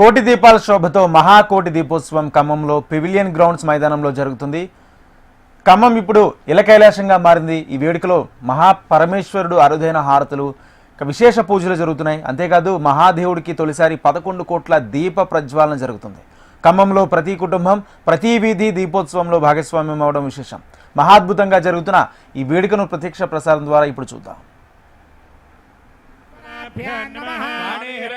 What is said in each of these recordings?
కోటి దీపాల శోభతో మహాకోటి దీపోత్సవం ఖమ్మంలో పివిలియన్ గ్రౌండ్స్ మైదానంలో జరుగుతుంది. ఖమ్మం ఇప్పుడు ఇలకైలాసంగా మారింది. ఈ వేడుకలో మహాపరమేశ్వరుడు అరుదైన హారతులు విశేష పూజలు జరుగుతున్నాయి. అంతేకాదు మహాదేవుడికి తొలిసారి పదకొండు కోట్ల దీప ప్రజ్వాలన జరుగుతుంది. ఖమ్మంలో ప్రతి కుటుంబం ప్రతి వీధి దీపోత్సవంలో భాగస్వామ్యం అవడం విశేషం. మహాద్భుతంగా జరుగుతున్న ఈ వేడుకను ప్రత్యక్ష ప్రసారం ద్వారా ఇప్పుడు చూద్దాం.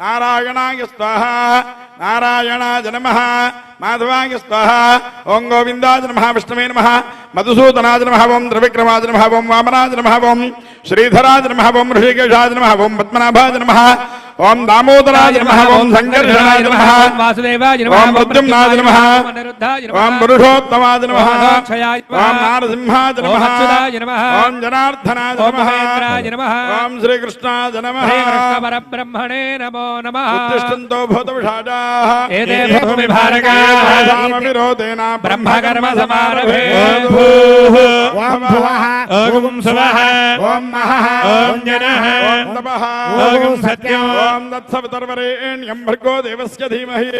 నారాయణాయ స్వాహ. నారాయణాయ నమ. మాధవాయ స్వాహ. ఓం గోవిందాయ నమ. విష్ణవే నమ. మధుసూదనాయ నమ. ఓం త్రివిక్రమాయ నమ. ఓం వామనాయ నమ. ఓం శ్రీధరాయ నమ. ఓం ఋషికేశాయ నమ. ఓం పద్మనాభాయ నమ. ओम दामोदराज नमः ओम संकर्षणाय नमः ओम वासुदेवाय नमः ओम भद्रमनाय नमः ओम पुरुषोत्तमाय नमः ओम नारसिंहाय नमः ओम जनार्दनाय नमः ओम नमः ओम श्री कृष्णाय नमः हरे कृष्ण परब्रह्मणे नमो नमः उत्तिष्ठन्तो भूतविषादाः एते भूमिभारकाः सामविरोधेन ब्रह्मकर्म समारभे भूः ओम भुवः ओम सुवः ओम महः ओम जनः ओम तपः ओम सत्यम् ध्रुवाम् दत्सवितर्वरेण्यम् भर्गो देवस्य धीमहि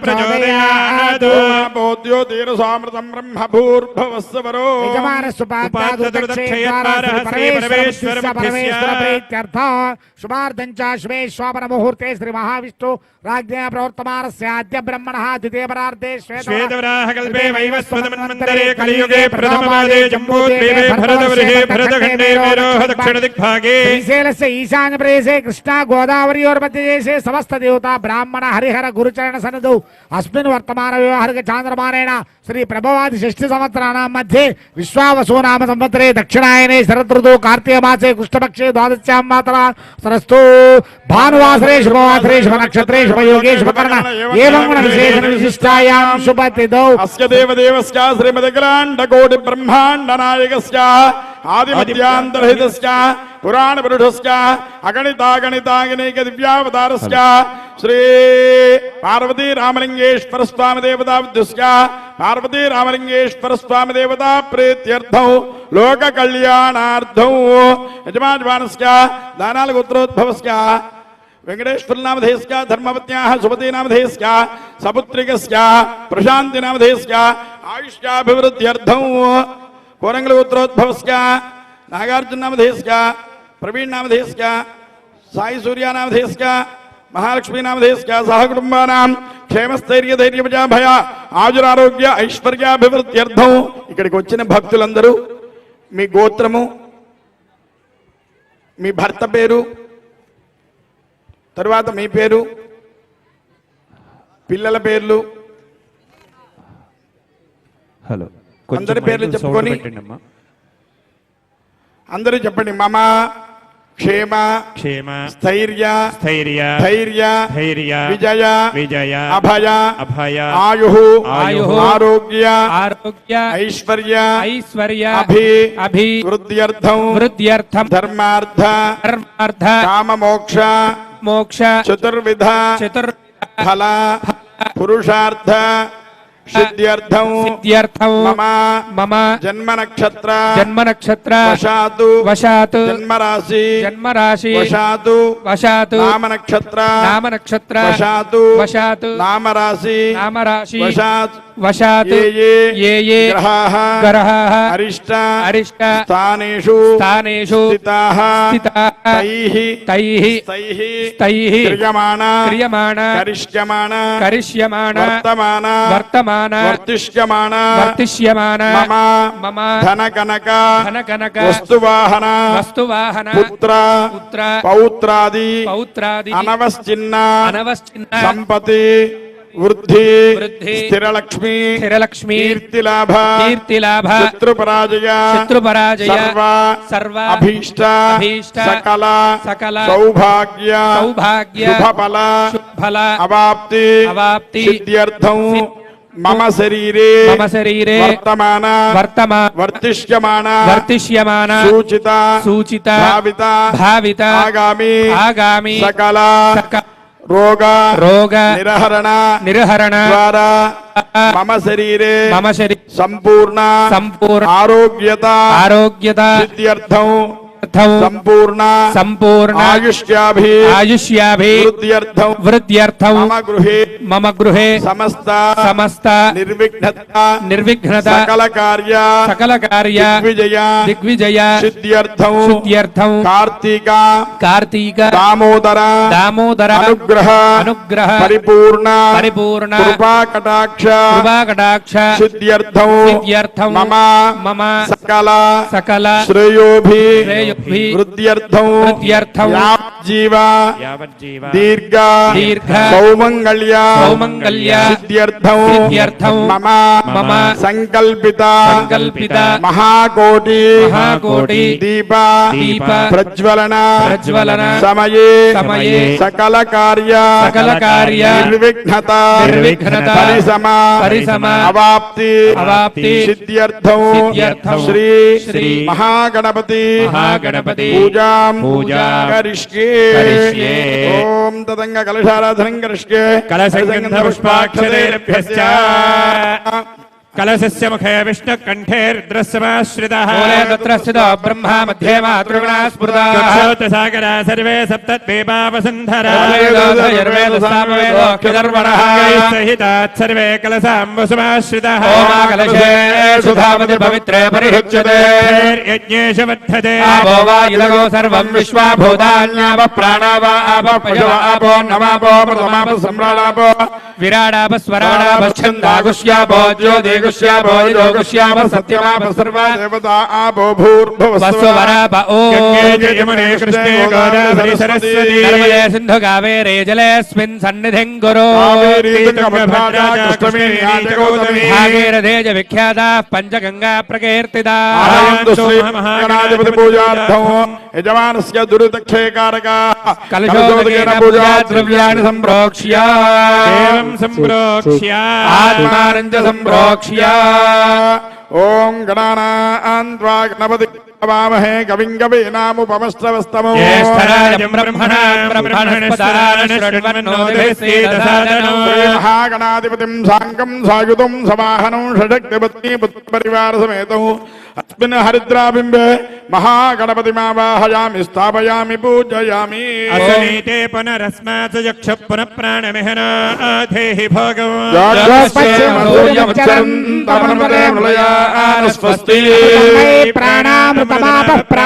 प्रचोदयात् बोध्योतिरसामृतम् ब्रह्मभूर्भवस्य वरो शुभार्धम् च श्वेश्वापनमुहूर्ते श्रीमहाविष्णु राज्ञा प्रवर्तमानस्य ब्रह्मणः द्वितीयपरार्धे श्वेतवराहकल्पे वैवस्वतमन्वन्तरे कलियुगे प्रथमपादे जम्बूद्वीपे भरतवर्हे भरतखण्डे मेरोह दक्षिणदिग्भागे श्रीशैलस्य कृष्णा భరతఖండే మేరోహ దక్షిణదిగ్భాగే సమస్త దేవత బ్రాహ్మణ హరిహర గురుచరణ సనదు అస్మిన్ వర్తమాన వ్యవహారిక చాంద్రమానేన శ్రీ ప్రభవాది షష్ఠి సంవత్సరాణం మధ్య విశ్వావసునామ సంవత్సరే దక్షిణాయనే శరదృతు కార్తీయ మాసే కృష్ణపక్షే ద్వాదశ్యాం మాతర సరస్తు భానువాసరే శుభవాసరే శుభ నక్షత్రే శుభయోగే శుభకర్ణ ఏవం గుణ విశేషణ విశిష్టాయాం శుభతిదౌ అస్య దేవదేవస్య శ్రీమదగ్రాండ కోటి బ్రహ్మాండ నాయకస్య ఆదిమధ్యాంతరహితస్య పురాణ పురుషస్య అగణితాగణితాగణిక దివ్యావతారస్య శ్రీ పార్వతీ రామలింగేశ్వర స్వామి దేవతా విద్యుస్య పార్వతీ రామలింగేశ్వర స్వామి దేవతా ప్రీత్యర్థం లోక కళ్యాణార్థం యజమాజమానస్య దానాల గోత్రోద్భవస్య వెంకటేశ్వరనామధేయస్య ధర్మపత్యాः సుమతీనామధేయస్య సపుత్రికస్య ప్రశాంతినామధేయస్య ఆయుష్యాభివృద్ధ్యర్థం కోరంగలగోత్రోద్భవస్య నాగార్జుననామధేయస్య ప్రవీణనామధేయస్య సాయి సూర్యానామధేయస్య మహాలక్ష్మీనామధేయస్య సహకుటుంబానాం క్షేమస్థైర్య ధైర్యపజా భయ ఆజురారోగ్య ఐశ్వర్యాభివృద్ధ్యర్థం ఇక్కడికి వచ్చిన భక్తులందరూ మీ గోత్రము మీ భర్త పేరు తరువాత మీ పేరు పిల్లల పేర్లు హలో అందరి పేర్లు చెప్పుకొని అందరూ చెప్పండి మమ క్షేమ క్షేమ స్థైర్య స్థైర్య ధైర్య ధైర్య విజయ విజయ అభయ అభయ ఆయు ఆయుః ఆరోగ్య ఆరోగ్య ఐశ్వర్య ఐశ్వర్య అభి అభి వృద్ధ్యర్థం వృద్ధ్యర్థం ధర్మార్థ ధర్మార్థ కామ మోక్ష మోక్ష చతుర్విధ చతుర్ ఫల పురుషార్థ मम जन्म नक्षत्र जन्म नक्षत्र वशातु वशातु जन्म राशि जन्म राशि वशातु वशातु नाम नक्षत्र नाम नक्षत्र वशातु वशातु नाम राशि नाम राशि वशातु ఏ ఏ ఏ గ్రహాः అరిష్ట అరిష్ట స్థానేషు స్థానేషు స్థితాः తైః తైః స్తైః తైః క్రియమాణ క్రియమాణ కరిష్యమాణ కరిష్యమాణ వర్తమాన వర్తమాన వర్తిష్యమాణ వర్తిష్యమాన మమ మమ ధన కనక ధన కనక వస్తువాహన వస్తువాహన పుత్ర పుత్ర పౌత్రాది పౌత్రాది అనవశ్చిన్న అనవశ్చిన్న సంపతి वृद्धि स्थिर लक्ष्मी स्थिर लक्ष्मी कीर्ति लाभ कीर्ति लाभ शत्रुपराजय शत्रुपराजय सर्व सर्व अभीष्ट अभीष्ट सकल सकल सौभाग्य सौभाग्य शुभ फल अवाप्ति अवाप्ति सिद्ध्यर्थं मम शरीरे मम शरीरे वर्तमान वर्तमान वर्तिष्यमान वर्तिष्यमान सूचिता सूचिता भाविता भाविता आगामी आगामी सकला सकल సకల సక రోగ రోగ నిరహరణ నిర్హరణ ద్వారా మమ శరీరే మమ శరీర సంపూర్ణ సంపూర్ణ ఆరోగ్యత ఆరోగ్యత సిద్ధ్యర్థం అర్థం సంపూర్ణ సంపూర్ణ ఆయుష్యాభి ఆయుష్యాభి వృద్ధ్యర్థం. వృద్ధ్యర్థం. మమ గృహే. మమ గృహే. సమస్త సమస్త నిర్విఘ్నత. నిర్విఘ్నత. సకల కార్య సకల కార్య దిగ్విజయ దిగ్విజయ సిద్ధ్యర్థం. శుద్ధ్యర్థం కార్తీక కార్తీక దామోదర దామోదర అనుగ్రహ అనుగ్రహ పరిపూర్ణ పరిపూర్ణ కృపా కటాక్ష కృపాకటాక్ష సిద్ధ్యర్థం. సిద్ధ్యర్థం. మమ మమ సకల సకల శ్రేయోభి శ్రేయోభి దీర్ఘ దీర్ఘ సౌమంగళ్య సౌమంగళ్య సిద్ధ్యర్థం సిద్ధ్యర్థం మమ మమ సంకల్పిత సంకల్పిత మహాకోటి మహాకోటి దీప దీప ప్రజ్వలన ప్రజ్వలన సమయే సమయే సకల కార్య సకల కార్య నిర్విఘ్నత నిర్విఘ్నత పరిసమ పరిసమ అవాప్తి అవాప్తి సిద్ధ్యర్థం సిద్ధ్యర్థం శ్రీ శ్రీ మహాగణపతి మహాగణపతి పూజాం పూజాం కరిష్యే కరిష్యే. ఓం తదంగ కలశారాధనం కరిష్యే. కలసంగంధ పుష్పాక్షరేభ్యశ్చ కలశస్య ముఖే విష్ణుకంఠే రుద్రస్యమాశ్రితः మూలే తత్ర స్థితో బ్రహ్మ మధ్యే మాతృగుణా స్మృతా సాగరా సర్వే సప్తద్వీపావసుంధరా యర్వేదస్తామవేదోక్షధర్వణః సహితాత్ సర్వే కలసాంబుసమాశ్రితः ఓమాకలశేషు ధావతి పవిత్రే పరిహుచ్యతే యజ్ఞేష వర్ధతే ఆపో వా ఇదగో సర్వం విశ్వా భూతాన్యాప ప్రాణావ ఆప పశవ ఆపో నమాపో ప్రథమాప సమ్రాడాపో విరాడాప స్వరాడాప ఛందాగుష్యాపో జ్యోతిగుష్యాపో యోగుష్యాప సత్యమాప సర్వ దేవత ఆపో భూర్భువస్వ వస్వరాప ఓ గంగే యమునే కృష్ణే గోదావరి యజమానస్య దురితక్షయకారక కలశోదకేన పూజా ద్రవ్యాన్ని సంప్రోక్ష్య దేవం సంప్రోక్ష్య ఆత్మానం చ సంప్రోక్ష్య ఓం గణానాన్వా గణపతి वामहे कविं कवीनामुपमश्रवस्तमो महागणाधिपतिं साङ्गं सायुधं समाहनं षडक्तिपत्नी पुत्रपरिवारसमेतौ अस्मिन् हरिद्राबिम्बे महागणपतिमावाहयामि स्थापयामि पूजयामि। असनीते पुनरस्मात् यक्ष पुनःप्राणमिहनाधेहि भगवान् प्राणामृत pa, pa,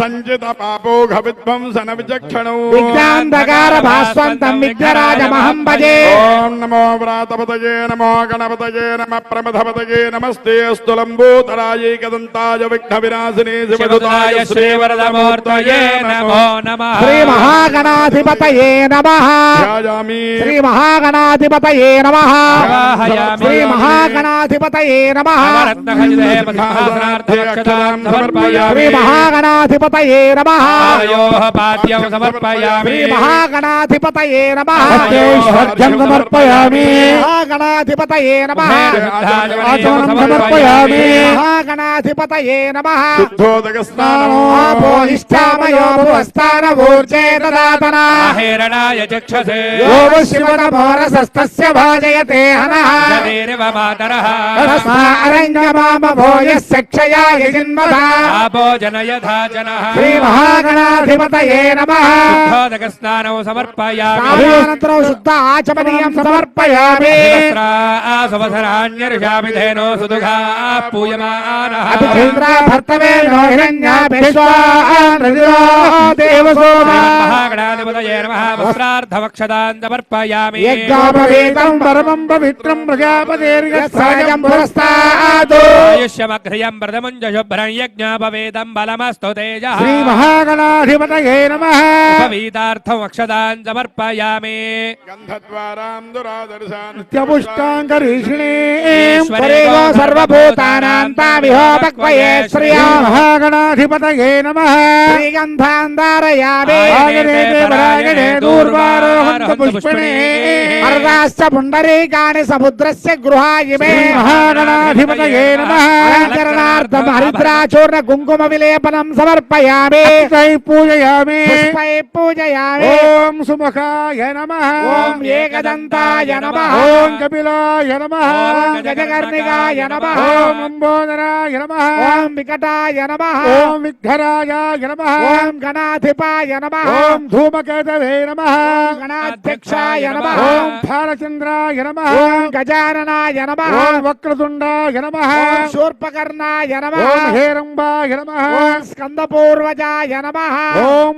పంకజం కదంతం శూర్పకర్ణం గజవక్త్రం చతుర్భుజం పాశాంకుశధరం దేవం ధ్యాయే సిద్ధి వినాయకం మంగణనాథస్య వ్రతం సంపత్తం శుభం భక్తాభీష్ట ప్రదం తస్మాధ్యాయేత్తం విఘ్ననాయక సంచిత పాపోఘ విధ్వంసన విచక్షణం విఘ్నాంధకార భాస్వంతం విఘ్నరాజమహం భజే ఓం నమో వ్రాతపతయే నమో గణపతయే నమ ప్రమథపతయే నమస్తే అస్తు లంబోదరాయేకదంతాయ విఘ్న వినాశినే శివదుతాయ శ్రీవరదమూర్తయే నమో నమః శ్రీ మహాగణాధిపతయే నమ ధ్యాయామి శ్రీ మహాగణాధిపతయే నమ ఆవాహయామి. శ్రీ మహాగణాధిపతయే నమ నవరత్నఖచితే పద్మహాసనార్థమక్షతాం సమర్పయామి శ్రీ మహాగణాధిపతయే महागणाधिपतये नमः। योः पाद्यौ समर्पयामि। महागणाधिपतये नमः। श्रद्धं समर्पयामि। महागणाधिपतये नमः। आचमनं समर्पयामि। महागणाधिपतये नमः। ददातना। हिरणाय चक्षसे। यो भाजयते हनः। मातरः रस्मा क्षया आपो जन। శ్రీ మహాగణాధిపతయే నమః। స్నానౌ సమర్పయామి। శుద్ధ ఆచమనీయం సమర్పయామి। సువసరాణ్యర్షామి ధేనో సుదుఘా పూయమానః। అభిచంద్ర భర్తవే నో హిరణ్యాభిశ్వా దేవసోమా మహాగణాధిపతయే నమః। వస్త్రార్థవక్షదాన్ సమర్పయామి యజ్ఞోపవీతం పరమం పవిత్రం ప్రజాపతిర్గస్సాయం పురస్తాదు ఆయుష్యమఘ్రియం వ్రతముంజశుభ్రం యజ్ఞాపవేదం బలమస్తు తేజ श्री महागणाधिपतये नमः। उपवीतार्थम् अक्षदान् समर्पयामि गन्धद्वारां दुरादर्शान् सर्वभूतानां तामिहोपक्वये श्रिया। महागणाधिपतये नमः। श्रीगन्धान् धारयामि दूर्वारो। పుష్పిణే అర్ధాశ్చ పుండరీకాణి సముద్రస్య గృహాయిమే మహాగణాధిపతయే నమః. అలంకరణార్థం హరిద్రాచూర్ణ కుంకుమ విలేపనం సమర్పయామి. పూజయామి. పుష్పై పూజయామి. ఓం సుముఖాయ నమః. ఓం ఏకదంతాయ నమః. ఓం కపిలాయ నమః. ఓం గజకర్ణికాయ నమః. ఓం అంబోదరాయ నమః. ఓం వికటాయ నమః. ఓం విఘ్నరాజాయ నమః. ఓం గణాధిపాయ నమః. ఓం ధూమకేతవే నమః. గణాధ్యక్షాయ నమః. ఓం భారచంద్రాయ నమః. ఓం గజాననాయ నమః. ఓం వక్రతుండాయ నమః. ఓం శూర్పకర్ణాయ నమః. ఓం హేరంబాయ నమః. ఓం స్కందపూర్వజాయ నమః. ఓం